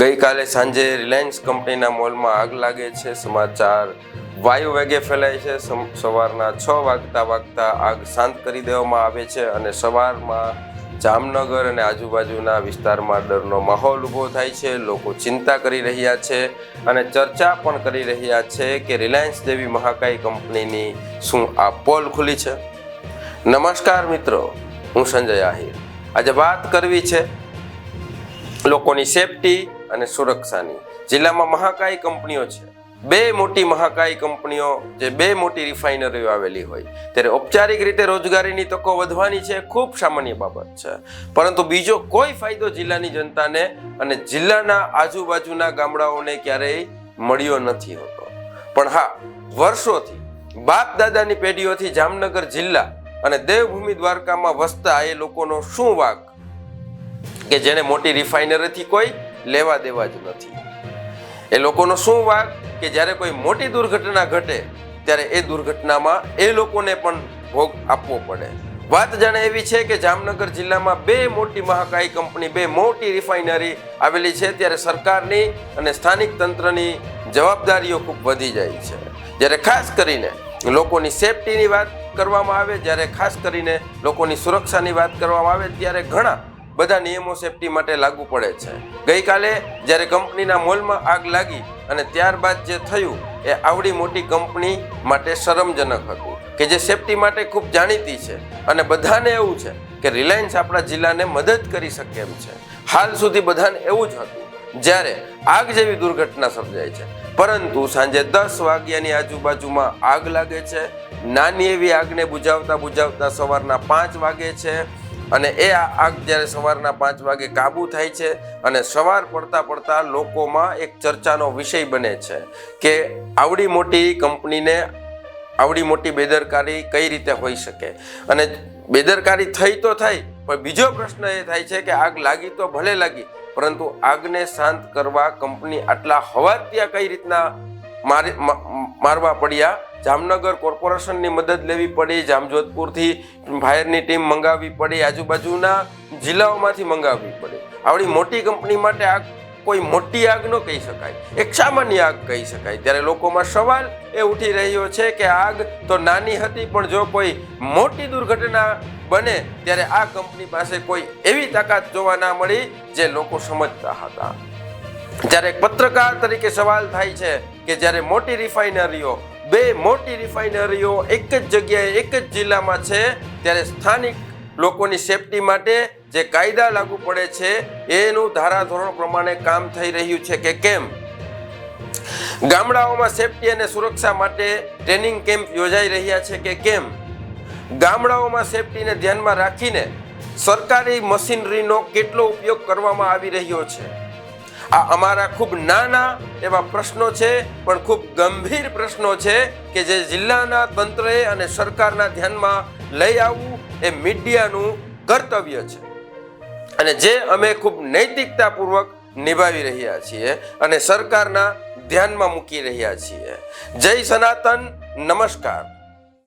ગઈકાલે સાંજે રિલાયન્સ કંપનીના મોલમાં આગ લાગે છે. સમાચાર વાયુ વેગે ફેલાય છે. સવારના છ વાગતા વાગતા આગ શાંત કરી દેવામાં આવે છે અને સવારમાં જામનગર અને આજુબાજુના વિસ્તારમાં ડરનો માહોલ ઊભો થાય છે. લોકો ચિંતા કરી રહ્યા છે અને ચર્ચા પણ કરી રહ્યા છે કે રિલાયન્સ જેવી મહાકાય કંપનીની શું આ પોલ ખુલી છે? નમસ્કાર મિત્રો, હું સંજય આહિર. આજે વાત કરવી છે લોકોની સેફટી અને સુરક્ષાની. જિલ્લામાં મહાકાય કંપનીઓ છે. બે મોટી મહાકાય કંપનીઓ, જે બે મોટી રિફાઇનરીઓ આવેલી હોય. ત્યારે ઔપચારિક રીતે રોજગારીની તકો વધવાની છે, ખૂબ સામાન્ય બાબત છે. પરંતુ બીજો કોઈ ફાયદો જિલ્લાની જનતાને અને જિલ્લાના આજુબાજુના ગામડાઓને ક્યારેય મળ્યો નથી હોતો. પણ હા, વર્ષોથી બાપ દાદાની પેઢીઓથી જામનગર જિલ્લા અને દેવભૂમિ દ્વારકામાં વસતા એ લોકોનો શું વાક? કે જેને મોટી રિફાઇનરીથી કોઈ લેવા દેવા જ નથી. એ લોકોનો શું વાક? કે જ્યારે કોઈ મોટી દુર્ઘટના ઘટે, ત્યારે એ દુર્ઘટનામાં એ લોકોને પણ ભોગ આપવો પડે. વાત જાણે એવી છે કે જામનગર જિલ્લામાં બે મોટી મહાકાય કંપની, બે મોટી રિફાઇનરી આવેલી છે. ત્યારે સરકારની અને સ્થાનિક તંત્રની જવાબદારીઓ ખૂબ વધી જાય છે. જ્યારે ખાસ કરીને લોકોની સેફટીની વાત કરવામાં આવે, જ્યારે ખાસ કરીને લોકોની સુરક્ષાની વાત કરવામાં આવે, ત્યારે ઘણા બધા નિયમો સેફટી માટે લાગુ પડે છે. ગઈકાલે જ્યારે કંપનીના મોલમાં આગ લાગી અને ત્યારબાદ જે થયું એ આવડી મોટી કંપની માટે શરમજનક હતું કે જે સેફટી માટે ખૂબ જાણીતી છે અને બધાને એવું છે કે રિલાયન્સ આપણા જિલ્લાને મદદ કરી શકે એમ છે. હાલ સુધી બધાને એવું જ હતું જ્યારે આગ જેવી દુર્ઘટના સર્જાય છે. પરંતુ સાંજે દસ વાગ્યાની આજુબાજુમાં આગ લાગે છે. નાની એવી આગને બુઝાવતા બુજાવતા સવારના પાંચ વાગે છે. અને એ આગ જ્યારે સવારના પાંચ વાગે કાબુ થાય છે અને સવાર પડતા પડતા લોકોમાં એક ચર્ચાનો વિષય બને છે કે આવડી મોટી કંપનીને આવડી મોટી બેદરકારી કઈ રીતે હોઈ શકે? અને બેદરકારી થઈ તો થઈ પણ બીજો પ્રશ્ન એ થાય છે કે આગ લાગી તો ભલે લાગી, પરંતુ આગને શાંત કરવા કંપની આટલા હવા ત્યાં કઈ રીતના મારી મારવા પડ્યા. જામનગર કોર્પોરેશનની મદદ લેવી પડી. જામજોધપુરથી ફાયરની ટીમ મંગાવવી પડી. આજુબાજુના જિલ્લાઓમાંથી મંગાવવી પડી. આવડી મોટી કંપની માટે આગ કોઈ મોટી આગ ન કહી શકાય. એક સામાન્ય આગ કહી શકાય. ત્યારે લોકોમાં સવાલ એ ઉઠી રહ્યો છે કે આગ તો નાની હતી, પણ જો કોઈ મોટી દુર્ઘટના બને, ત્યારે આ કંપની પાસે કોઈ એવી તાકાત જોવા ના મળી, જે લોકો સમજતા હતા. જ્યારે પત્રકાર તરીકે સવાલ થાય છે કે જ્યારે મોટી રિફાઇનરીઓ, બે મોટી રિફાઇનરીઓ એક જ જગ્યાએ, એક જ જિલ્લામાં છે, ત્યારે સ્થાનિક લોકોની સેફટી માટે જે કાયદા લાગુ પડે છે, એનું ધારાધોરણ પ્રમાણે કામ થઈ રહ્યું છે કે કેમ? ગામડાઓમાં સેફટી અને સુરક્ષા માટે ટ્રેનિંગ કેમ્પ યોજાઈ રહ્યા છે કે કેમ? ગામડાઓમાં સેફટીને ધ્યાનમાં રાખીને સરકારી મશીનરીનો કેટલો ઉપયોગ કરવામાં આવી રહ્યો છે? આ અમારા ખૂબ નાના એવા પ્રશ્નો છે, પણ ખૂબ ગંભીર પ્રશ્નો છે કે જે જિલ્લાના તંત્રએ અને સરકારના ધ્યાનમાં લઈ આવવું એ મીડિયાનું કર્તવ્ય છે. અને જે અમે ખૂબ નૈતિકતાપૂર્વક નિભાવી રહ્યા છીએ અને સરકારના ધ્યાનમાં મૂકી રહ્યા છીએ. જય સનાતન, નમસ્કાર.